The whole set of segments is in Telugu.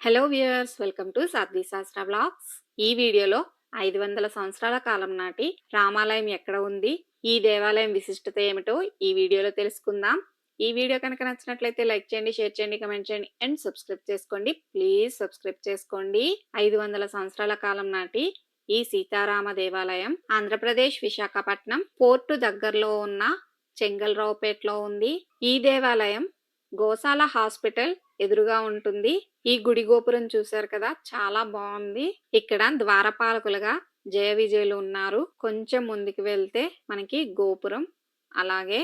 Hello viewers welcome to Sadhvi Shastra blogs ఈ వీడియోలో ఐదు వందల సంవత్సరాల కాలం నాటి రామాలయం ఎక్కడ ఉంది ఈ దేవాలయం విశిష్టత ఏమిటో ఈ వీడియోలో తెలుసుకుందాం. ఈ వీడియో కనుక నచ్చినట్లయితే లైక్ చేయండి షేర్ చేయండి కమెంట్ చేయండి అండ్ సబ్స్క్రైబ్ చేసుకోండి. ప్లీజ్ సబ్స్క్రైబ్ చేసుకోండి. ఐదు వందల సంవత్సరాల కాలం నాటి ఈ సీతారామ దేవాలయం ఆంధ్రప్రదేశ్ విశాఖపట్నం పోర్టు దగ్గరలో ఉన్న చెంగల్రావుపేటలో ఉంది. ఈ దేవాలయం గోశాల హాస్పిటల్ ఎదురుగా ఉంటుంది. ఈ గుడి గోపురం చూశారు కదా? చాలా బాగుంది. ఇక్కడ ద్వారపాలకులుగా జయ విజయులు ఉన్నారు. కొంచెం ముందుకు వెళ్తే మనకి గోపురం అలాగే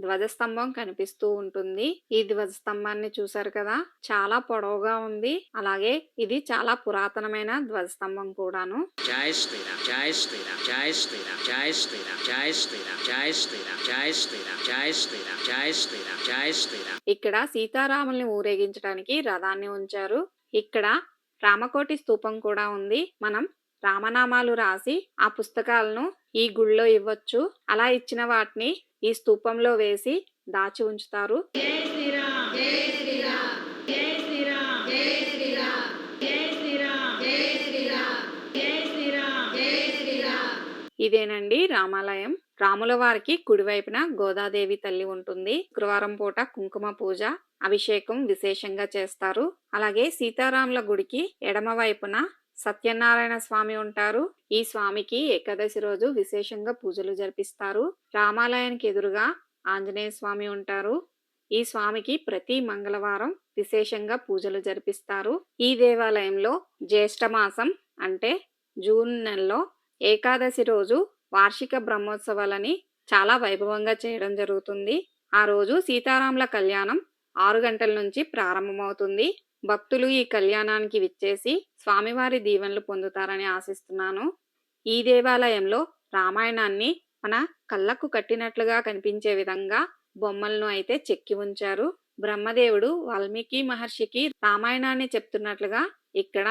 ధ్వజస్తంభం కనిపిస్తూ ఉంటుంది. ఈ ధ్వజస్తంభాన్ని చూశారు కదా? చాలా పొడవుగా ఉంది. అలాగే ఇది చాలా పురాతనమైన ధ్వజస్తంభం కూడాను. జై శ్రీరామ్ జై శ్రీరామ్ జై శ్రీరామ్ జై శ్రీరామ్ జై శ్రీరామ్ జై శ్రీరామ్ జై శ్రీరామ్ జై శ్రీరామ్ జై శ్రీరామ్ జై శ్రీరామ్. ఇక్కడ సీతారాముల్ని ఊరేగించడానికి రథాన్ని ఉంచారు. ఇక్కడ రామకోటి స్తూపం కూడా ఉంది. మనం రామనామాలు రాసి ఆ పుస్తకాలను ఈ గుళ్ళో ఇవ్వచ్చు. అలా ఇచ్చిన వాటిని ఈ స్తూపంలో వేసి దాచి ఉంచుతారు. ఇదేనండి రామాలయం. రాముల వారికి కుడివైపున గోదాదేవి తల్లి ఉంటుంది. శుక్రవారం పూట కుంకుమ పూజ అభిషేకం విశేషంగా చేస్తారు. అలాగే సీతారాముల గుడికి ఎడమ వైపున సత్యనారాయణ స్వామి ఉంటారు. ఈ స్వామికి ఏకాదశి రోజు విశేషంగా పూజలు జరిపిస్తారు. రామాలయానికి ఎదురుగా ఆంజనేయ స్వామి ఉంటారు. ఈ స్వామికి ప్రతి మంగళవారం విశేషంగా పూజలు జరిపిస్తారు. ఈ దేవాలయంలో జ్యేష్ఠ మాసం అంటే జూన్ నెలలో ఏకాదశి రోజు వార్షిక బ్రహ్మోత్సవాలని చాలా వైభవంగా చేయడం జరుగుతుంది. ఆ రోజు సీతారాముల కళ్యాణం ఆరు గంటల నుంచి ప్రారంభమవుతుంది. భక్తులు ఈ కళ్యాణానికి విచ్చేసి స్వామివారి దీవెనలు పొందుతారని ఆశిస్తున్నాను. ఈ దేవాలయంలో రామాయణాన్ని మన కళ్ళకు కట్టినట్లుగా కనిపించే విధంగా బొమ్మలను అయితే చెక్కి ఉంచారు. బ్రహ్మదేవుడు వాల్మీకి మహర్షికి రామాయణాన్ని చెప్తున్నట్లుగా ఇక్కడ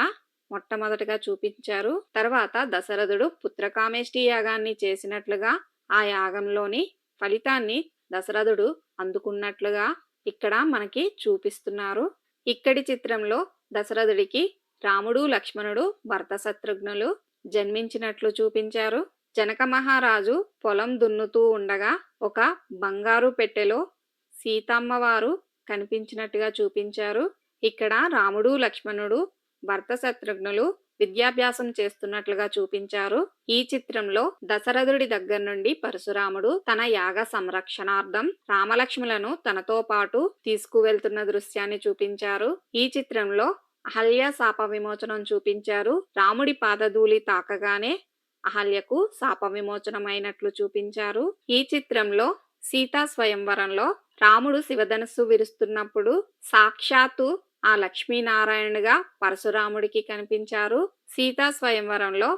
మొట్టమొదటగా చూపించారు. తర్వాత దశరథుడు పుత్రకామేష్టి యాగాన్ని చేసినట్లుగా ఆ యాగంలోని ఫలితాన్ని దశరథుడు అందుకున్నట్లుగా ఇక్కడ మనకి చూపిస్తున్నారు. ఇక్కడి చిత్రంలో దశరథుడికి రాముడు లక్ష్మణుడు భర్త శత్రుఘ్నులు జన్మించినట్లు చూపించారు. జనక మహారాజు పొలం దున్నుతూ ఉండగా ఒక బంగారు పెట్టెలో సీతమ్మవారు కనిపించినట్టుగా చూపించారు. ఇక్కడ రాముడు లక్ష్మణుడు భర్త శత్రుఘ్నులు విద్యాభ్యాసం చేస్తున్నట్లుగా చూపించారు. ఈ చిత్రంలో దశరథుడి దగ్గర నుండి పరశురాముడు తన యాగ సంరక్షణార్థం రామలక్ష్ములను తనతో పాటు తీసుకువెళ్తున్న దృశ్యాన్ని చూపించారు. ఈ చిత్రంలో అహల్య శాప విమోచనం చూపించారు. రాముడి పాదధూళి తాకగానే అహల్యకు శాప విమోచనమైనట్లు చూపించారు. ఈ చిత్రంలో సీతా స్వయంవరంలో రాముడు శివధనస్సు విరుస్తున్నప్పుడు సాక్షాత్తు ఆ లక్ష్మీనారాయణుడిగా పరశురాముడికి కనిపించారు. సీతా స్వయంవరంలో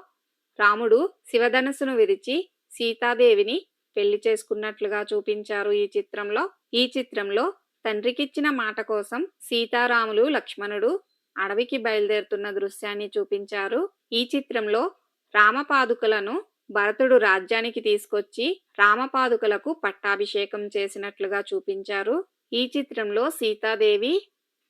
రాముడు శివధనస్సును విరిచి సీతాదేవిని పెళ్ళి చేసుకున్నట్లుగా చూపించారు ఈ చిత్రంలో. ఈ చిత్రంలో తండ్రికిచ్చిన మాట కోసం సీతారాములు లక్ష్మణుడు అడవికి బయలుదేరుతున్న దృశ్యాన్ని చూపించారు. ఈ చిత్రంలో రామపాదుకలను భరతుడు రాజ్యానికి తీసుకొచ్చి రామపాదుకలకు పట్టాభిషేకం చేసినట్లుగా చూపించారు. ఈ చిత్రంలో సీతాదేవి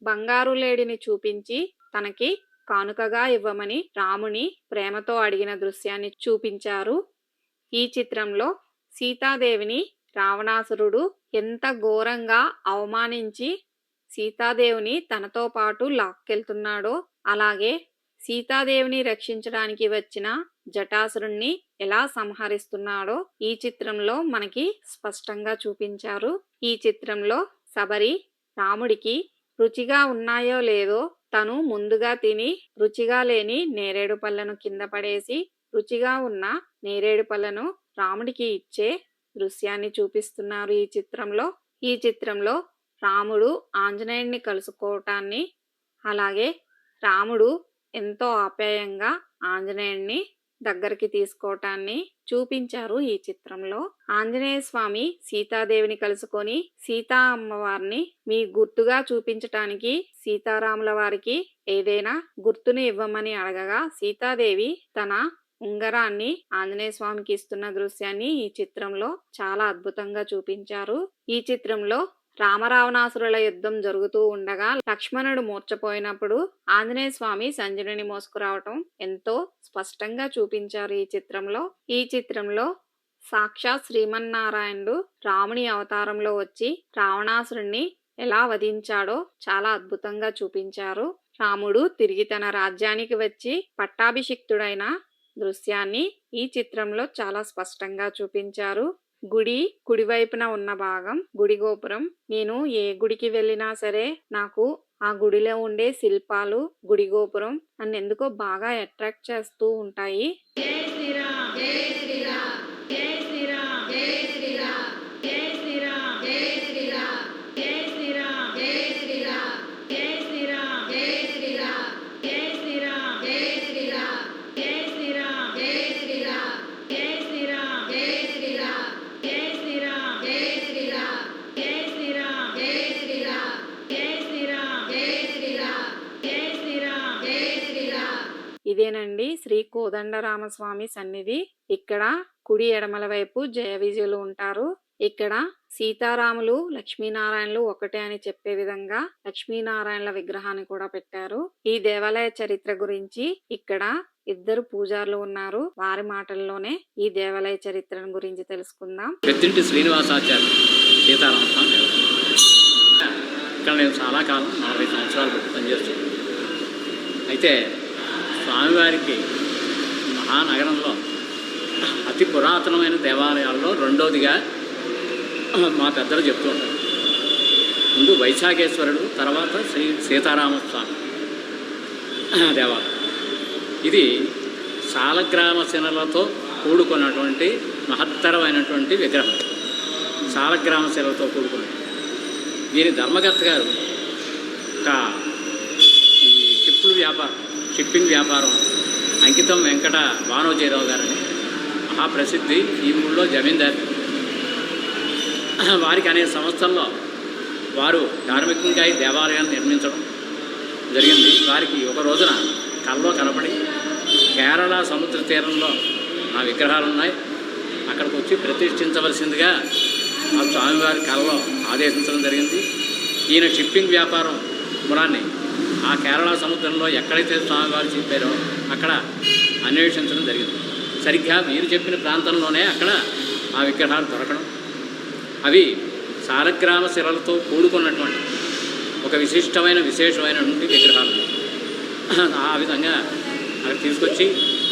బంగారు లేడిని చూపించి తనకి కానుకగా ఇవ్వమని రాముని ప్రేమతో అడిగిన దృశ్యాన్ని చూపించారు. ఈ చిత్రంలో సీతాదేవిని రావణాసురుడు ఎంత ఘోరంగా అవమానించి సీతాదేవిని తనతో పాటు లాక్కెళ్తున్నాడో అలాగే సీతాదేవిని రక్షించడానికి వచ్చిన జటాసురుణ్ణి ఎలా సంహరిస్తున్నాడో ఈ చిత్రంలో మనకి స్పష్టంగా చూపించారు. ఈ చిత్రంలో శబరి రాముడికి రుచిగా ఉన్నాయో లేదో తను ముందుగా తిని రుచిగా లేని నేరేడు పళ్ళను కింద పడేసి రుచిగా ఉన్న నేరేడు పళ్ళను రాముడికి ఇచ్చే దృశ్యాన్ని చూపిస్తున్నారు ఈ చిత్రంలో. ఈ చిత్రంలో రాముడు ఆంజనేయుడిని కలుసుకోవటాన్ని అలాగే రాముడు ఎంతో ఆప్యాయంగా ఆంజనేయుడిని దగ్గరికి తీసుకోవటాన్ని చూపించారు ఈ చిత్రంలో. ఆంజనేయ స్వామి సీతాదేవిని కలుసుకొని సీతా అమ్మవారిని మీ గుర్తుగా చూపించటానికి సీతారాముల వారికి ఏదైనా గుర్తుని ఇవ్వమని అడగగా సీతాదేవి తన ఉంగరాన్ని ఆంజనేయ స్వామికి ఇస్తున్న దృశ్యాన్ని ఈ చిత్రంలో చాలా అద్భుతంగా చూపించారు. ఈ చిత్రంలో రామరావణాసురుల యుద్ధం జరుగుతూ ఉండగా లక్ష్మణుడు మూర్చపోయినప్పుడు ఆంజనేయ స్వామి సంజయుని మోసుకురావటం ఎంతో స్పష్టంగా చూపించారు ఈ చిత్రంలో. ఈ చిత్రంలో సాక్షాత్ శ్రీమన్నారాయణుడు రాముని అవతారంలో వచ్చి రావణాసురుణ్ణి ఎలా వధించాడో చాలా అద్భుతంగా చూపించారు. రాముడు తిరిగి తన రాజ్యానికి వచ్చి పట్టాభిషిక్తుడైన దృశ్యాన్ని ఈ చిత్రంలో చాలా స్పష్టంగా చూపించారు. గుడి కుడివైపున ఉన్న భాగం గుడి గోపురం. నేను ఏ గుడికి వెళ్ళినా సరే నాకు ఆ గుడిలో ఉండే శిల్పాలు గుడి గోపురం నన్ను ఎందుకో బాగా అట్రాక్ట్ చేస్తూ ఉంటాయి. జై కోదండరామస్వామి సన్నిధి. ఇక్కడ కుడి ఎడమల వైపు జయ విజయులు ఉంటారు. ఇక్కడ సీతారాములు లక్ష్మీనారాయణలు ఒకటే అని చెప్పే విధంగా లక్ష్మీనారాయణల విగ్రహాన్ని కూడా పెట్టారు. ఈ దేవాలయ చరిత్ర గురించి ఇక్కడ ఇద్దరు పూజారులు ఉన్నారు. వారి మాటల్లోనే ఈ దేవాలయ చరిత్రను గురించి తెలుసుకుందాం. పెద్దింటి శ్రీనివాసాచార్య సీతారామ స్వామి ఇక్కడ నేను చాలా కాలం నలభై సంవత్సరాలు పనిచేస్తున్నాను. అయితే స్వామివారికి మహానగరంలో అతి పురాతనమైన దేవాలయాల్లో రెండోదిగా మా పెద్దలు చెప్తూ ఉంటారు. ముందు వైశాఖేశ్వరుడు తర్వాత శ్రీ సీతారామస్వామి దేవాలయం. ఇది సాలగ్రామ శిలలతో కూడుకున్నటువంటి మహత్తరమైనటువంటి విగ్రహం. సాలగ్రామ శిలతో కూడుకున్నది. దీని ధర్మకర్త గారు ఒక ఈ చిప్పులు వ్యాపారం షిప్పింగ్ వ్యాపారం అంకితం వెంకట వానోజీరావు గారని మహాప్రసిద్ధి ఈ ఊళ్ళో జమీందారు. వారికి అనేక సంవత్సరంలో వారు ధార్మికంగా ఈ దేవాలయాన్ని నిర్మించడం జరిగింది. వారికి ఒక రోజున కల్లో కనపడి కేరళ సముద్ర తీరంలో ఆ విగ్రహాలు ఉన్నాయి అక్కడికి వచ్చి ప్రతిష్ఠించవలసిందిగా ఆ స్వామివారి కళలో ఆదేశించడం జరిగింది. ఈయన షిప్పింగ్ వ్యాపారం పురాన్ని ఆ కేరళ సముద్రంలో ఎక్కడైతే స్వామివారు చెప్పారో అక్కడ అన్వేషించడం జరిగింది. సరిగ్గా మీరు చెప్పిన ప్రాంతంలోనే అక్కడ ఆ విగ్రహాలు దొరకడం. అవి సారగ్రామ శిలలతో కూడుకున్నటువంటి ఒక విశిష్టమైన విశేషమైనటువంటి విగ్రహాలు. ఆ విధంగా అక్కడ తీసుకొచ్చి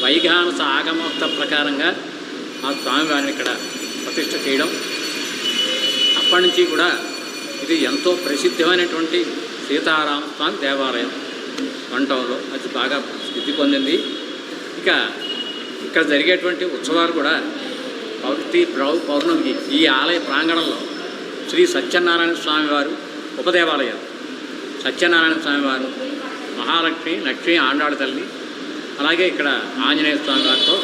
వైఘానస ఆగమోక్త ప్రకారంగా ఆ స్వామివారిని ఇక్కడ ప్రతిష్ట చేయడం. అప్పటి నుంచి కూడా ఇది ఎంతో ప్రసిద్ధమైనటువంటి సీతారామస్వామి దేవాలయం వంటంలో అది బాగా స్థితి పొందింది. ఇక ఇక్కడ జరిగేటువంటి ఉత్సవాలు కూడా ప్రతి ప్రౌ పౌర్ణమికి ఈ ఆలయ ప్రాంగణంలో శ్రీ సత్యనారాయణ స్వామి వారు సత్యనారాయణ స్వామి వారు మహాలక్ష్మి లక్ష్మి ఆండాడు తల్లి అలాగే ఇక్కడ ఆంజనేయ స్వామి వారితో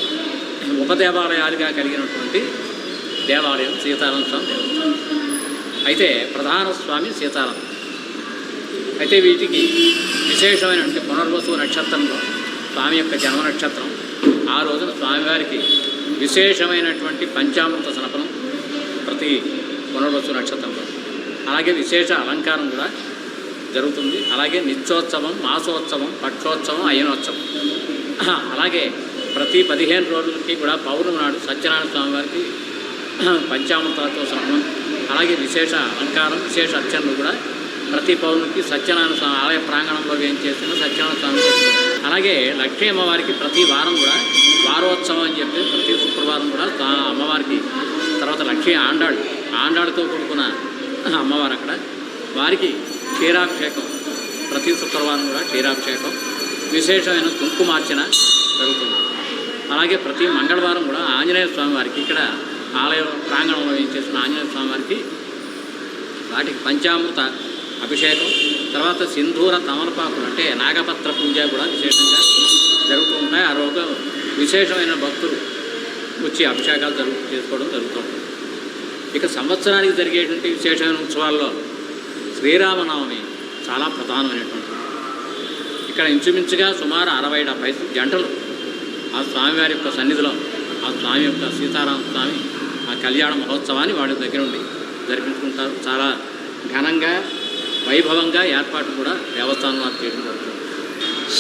ఉపదేవాలయాలుగా కలిగినటువంటి దేవాలయం సీతారామ స్వామి దేవాలయం. అయితే ప్రధాన స్వామి సీతారాం అయితే వీటికి విశేషమైనటువంటి పునర్వసు నక్షత్రంలో స్వామి యొక్క జన్మ నక్షత్రం. ఆ రోజున స్వామివారికి విశేషమైనటువంటి పంచామృత సనపనం ప్రతి పునర్వసు నక్షత్రంలో. అలాగే విశేష అలంకారం కూడా జరుగుతుంది. అలాగే నిత్యోత్సవం మాసోత్సవం పక్షోత్సవం అయనోత్సవం అలాగే ప్రతి పదిహేను రోజులకి కూడా పౌర్ణమి నాడు సత్యనారాయణ స్వామి వారికి పంచామృతాలతో సహనం అలాగే విశేష అలంకారం విశేష అర్చనలు కూడా ప్రతి పౌరునికి సత్యనారాయణ స్వామి ఆలయ ప్రాంగణంలో ఏం చేసిన సత్యనారాయణ స్వామి అలాగే లక్ష్మీ అమ్మవారికి ప్రతి వారం కూడా వారోత్సవం అని చెప్పి ప్రతి శుక్రవారం కూడా అమ్మవారికి తర్వాత లక్ష్మీ ఆండాడు ఆండాడుతో కూడుకున్న అమ్మవారు అక్కడ. వారికి క్షీరాభిషేకం ప్రతి శుక్రవారం కూడా క్షీరాభిషేకం విశేషమైన కుంకుమార్చన జరుగుతుంది. అలాగే ప్రతి మంగళవారం కూడా ఆంజనేయ స్వామి వారికి ఇక్కడ ఆలయ ప్రాంగణంలో ఏం చేసిన ఆంజనేయ స్వామి వారికి వాటికి పంచామృత అభిషేకం తర్వాత సింధూర తమలపాకులు అంటే నాగపత్ర పూజ కూడా విశేషంగా జరుగుతూ ఉంటాయి ఆ రోజు విశేషమైన భక్తులు వచ్చి అభిషేకాలు జరుగు చేసుకోవడం జరుగుతూ ఉంటుంది ఇక సంవత్సరానికి జరిగేటువంటి విశేషమైన ఉత్సవాల్లో శ్రీరామనవమి చాలా ప్రధానమైనటువంటి ఇక్కడ ఇంచుమించుగా సుమారు అరవై డెబ్బై జంటలు ఆ స్వామివారి యొక్క సన్నిధిలో ఆ స్వామి యొక్క సీతారామ స్వామి ఆ కళ్యాణ మహోత్సవాన్ని వాడి దగ్గర ఉండి జరిపించుకుంటారు. చాలా ఘనంగా వైభవంగా ఏర్పాటు కూడా దేవస్థానం చేయడం జరుగుతుంది.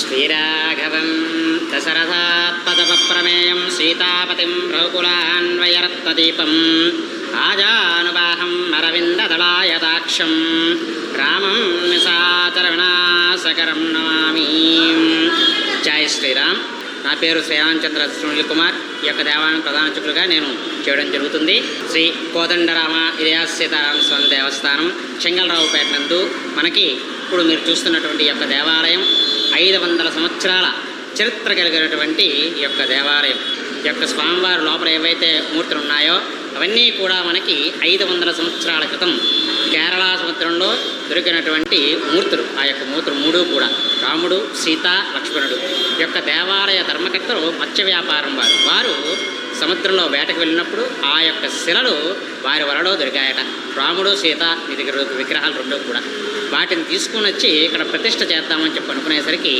శ్రీరాఘవం దశరథాత్మదప్రమేయం సీతాపతిం రఘుకులాన్వయరత్నదీపం ఆజానుబాహం అరవిందదళాయతాక్షం రామం నిశాచర వినాశకరం నమామి. జై శ్రీరామ్. నా పేరు శ్రీరామచంద్ర సునీల్ కుమార్ ఈ యొక్క దేవాలయం ప్రధాన చుట్లుగా నేను చేయడం జరుగుతుంది. శ్రీ కోదండరామ ఇలియా సీతారామ స్వామి దేవస్థానం చెంగలరావుపేట నందు మనకి ఇప్పుడు మీరు చూస్తున్నటువంటి యొక్క దేవాలయం ఐదు వందల సంవత్సరాల చరిత్ర కలిగినటువంటి ఈ యొక్క దేవాలయం. ఈ యొక్క స్వామివారి లోపల ఏవైతే మూర్తులు ఉన్నాయో అవన్నీ కూడా మనకి ఐదు వందల సంవత్సరాల క్రితం కేరళ సముద్రంలో దొరికినటువంటి మూర్తులు. ఆ యొక్క మూర్తులు మూడు కూడా. రాముడు సీత లక్ష్మణుడు. ఈ యొక్క దేవాలయ ధర్మకర్తలు మత్స్య వ్యాపారం వారు. వారు సముద్రంలో వేటకు వెళ్ళినప్పుడు ఆ యొక్క శిలలు వారి వలలో దొరికాయట. రాముడు సీత మీ దగ్గర విగ్రహాలు రెండు కూడా. వాటిని తీసుకుని వచ్చి ఇక్కడ ప్రతిష్ట చేద్దామని చెప్పి అనుకునేసరికి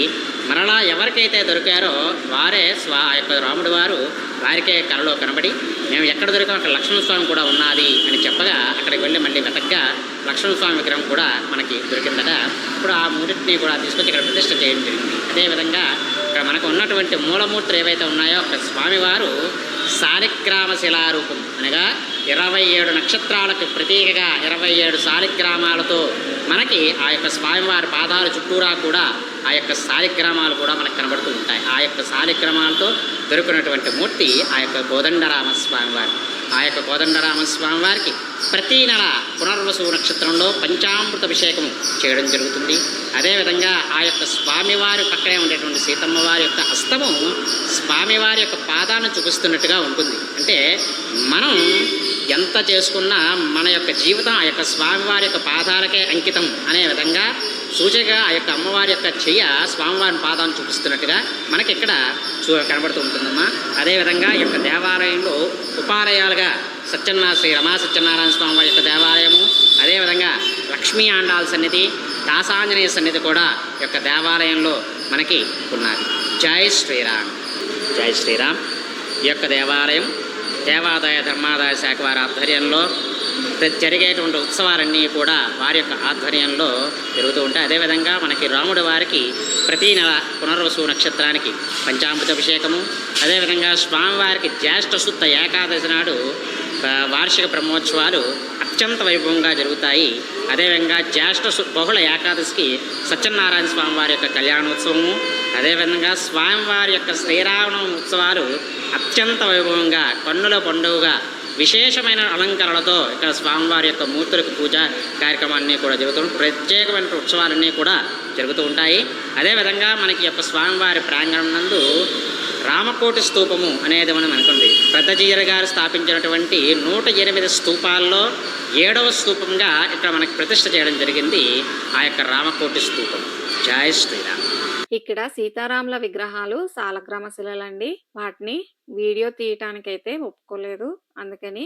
మరలా ఎవరికైతే దొరికారో వారే స్వా ఆ యొక్క రాముడు వారు వారికే కళలో కనబడి మేము ఎక్కడ దొరికాం? అక్కడ లక్ష్మణస్వామి కూడా ఉన్నది అని చెప్పగా అక్కడికి వెళ్ళి మళ్ళీ వెతగ్గా లక్ష్మణస్వామి విగ్రహం కూడా మనకి దొరికిందట. ఇప్పుడు ఆ మూడింటిని కూడా తీసుకొచ్చి ఇక్కడ ప్రతిష్ట చేయడం జరిగింది. అదేవిధంగా ఇక్కడ మనకు ఉన్నటువంటి మూలమూర్తులు ఏవైతే ఉన్నాయో ఒక స్వామివారు శాలిగ్రామ శిలారూపం అనగా ఇరవై ఏడు నక్షత్రాలకు ప్రతీకగా ఇరవై ఏడు సాలిగ్రామాలతో మనకి ఆ యొక్క స్వామివారి పాదాల చుట్టూరా కూడా ఆ యొక్క సాలిగ్రామాలు కూడా మనకు కనబడుతూ ఉంటాయి. ఆ యొక్క సాలిగ్రామాలతో దొరికినటువంటి మూర్తి ఆ యొక్క కోదండరామ స్వామివారి. ఆ యొక్క కోదండరామస్వామి స్వామివారికి ప్రతి నెల పునర్వసు నక్షత్రంలో పంచామృత అభిషేకం చేయడం జరుగుతుంది. అదేవిధంగా ఆ యొక్క స్వామివారి పక్కనే ఉండేటువంటి సీతమ్మ వారి యొక్క హస్తము స్వామివారి యొక్క పాదాన్ని చూపిస్తున్నట్టుగా ఉంటుంది. అంటే మనం ఎంత చేసుకున్నా మన యొక్క జీవితం ఆ యొక్క స్వామివారి యొక్క పాదాలకే అంకితం అనే విధంగా సూచగా ఆ యొక్క అమ్మవారి యొక్క చెయ్య స్వామివారి పాదాన్ని చూపిస్తున్నట్టుగా మనకి ఇక్కడ చూ కనబడుతూ ఉంటుందమ్మా. అదేవిధంగా ఈ యొక్క దేవాలయంలో ఉపాలయాలుగా సత్యనారాయణ శ్రీ రమా సత్యనారాయణ స్వామి వారి యొక్క దేవాలయము అదేవిధంగా లక్ష్మీ ఆండాల సన్నిధి దాసాంజనేయ సన్నిధి కూడా ఈ యొక్క దేవాలయంలో మనకి ఉన్నది. జై శ్రీరామ్. జై శ్రీరామ్. ఈ యొక్క దేవాలయం దేవాదాయ ధర్మాదాయ శాఖ వారి ఆధ్వర్యంలో జరిగేటువంటి ఉత్సవాలన్నీ కూడా వారి యొక్క ఆధ్వర్యంలో జరుగుతూ ఉంటాయి. అదేవిధంగా మనకి రాముడి వారికి ప్రతి నెల పునర్వసు నక్షత్రానికి పంచామృత అభిషేకము అదేవిధంగా స్వామివారికి జ్యేష్ఠ శుద్ధ ఏకాదశి నాడు వార్షిక బ్రహ్మోత్సవాలు అత్యంత వైభవంగా జరుగుతాయి. అదేవిధంగా జ్యేష్ఠ బహుళ ఏకాదశికి సత్యనారాయణ స్వామి వారి యొక్క కళ్యాణోత్సవము అదేవిధంగా స్వామివారి యొక్క శ్రీరామనవమి ఉత్సవాలు అత్యంత వైభవంగా కన్నుల పండుగగా విశేషమైన అలంకరణలతో ఇక్కడ స్వామివారి యొక్క మూర్తులకు పూజ కార్యక్రమాన్ని కూడా జరుగుతూ ప్రత్యేకమైన ఉత్సవాలన్నీ కూడా జరుగుతూ ఉంటాయి. అదేవిధంగా మనకి ఈ యొక్క స్వామివారి ప్రాంగణం నందు రామకోటి స్తూపము అనేది మనం అనుకుంది పెద్దజీర గారు స్థాపించినటువంటి నూట ఎనిమిది స్తూపాల్లో ఏడవ స్తూపంగా ఇక్కడ మనకి ప్రతిష్ఠ చేయడం జరిగింది. ఆ యొక్క రామకోటి స్తూపం జై శ్రీరామ్ ఇక్కడ సీతారాముల విగ్రహాలు సాలగ్రామ శిలలండి వాటిని వీడియో తీయటానికైతే ఒప్పుకోలేదు. అందుకని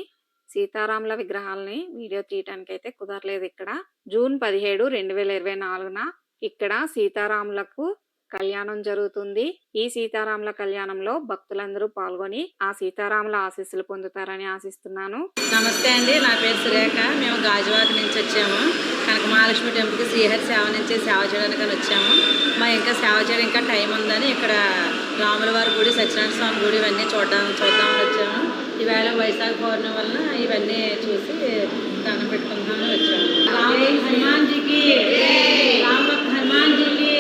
సీతారాముల విగ్రహాలని వీడియో తీయటానికైతే కుదరలేదు ఇక్కడ. జూన్ పదిహేడు రెండు వేల ఇరవై నాలుగున ఇక్కడ సీతారాములకు కళ్యాణం జరుగుతుంది. ఈ సీతారాముల కళ్యాణంలో భక్తులందరూ పాల్గొని ఆ సీతారాముల ఆశీస్సులు పొందుతారని ఆశిస్తున్నాను. నమస్తే అండి నా పేరు సురేఖ. మేము గాజువాక నుంచి వచ్చాము. కనుక మహాలక్ష్మి టెంపుల్కి శ్రీహరి సేవ నుంచి సేవ చేయడానికి అని వచ్చాము. మా ఇంకా సేవ చేయడం ఇంకా టైం ఉందని ఇక్కడ రాముల వారి గుడి సత్యనారాయణ స్వామి గుడి ఇవన్నీ చూడడం చూద్దామని వచ్చాము. ఈవేళ వైశాఖ పౌర్ణమి వలన ఇవన్నీ చూసి దండం పెట్టుకుందామని వచ్చాము. రామ హనుమాన్ జీకి రామ హనుమాన్ జీకి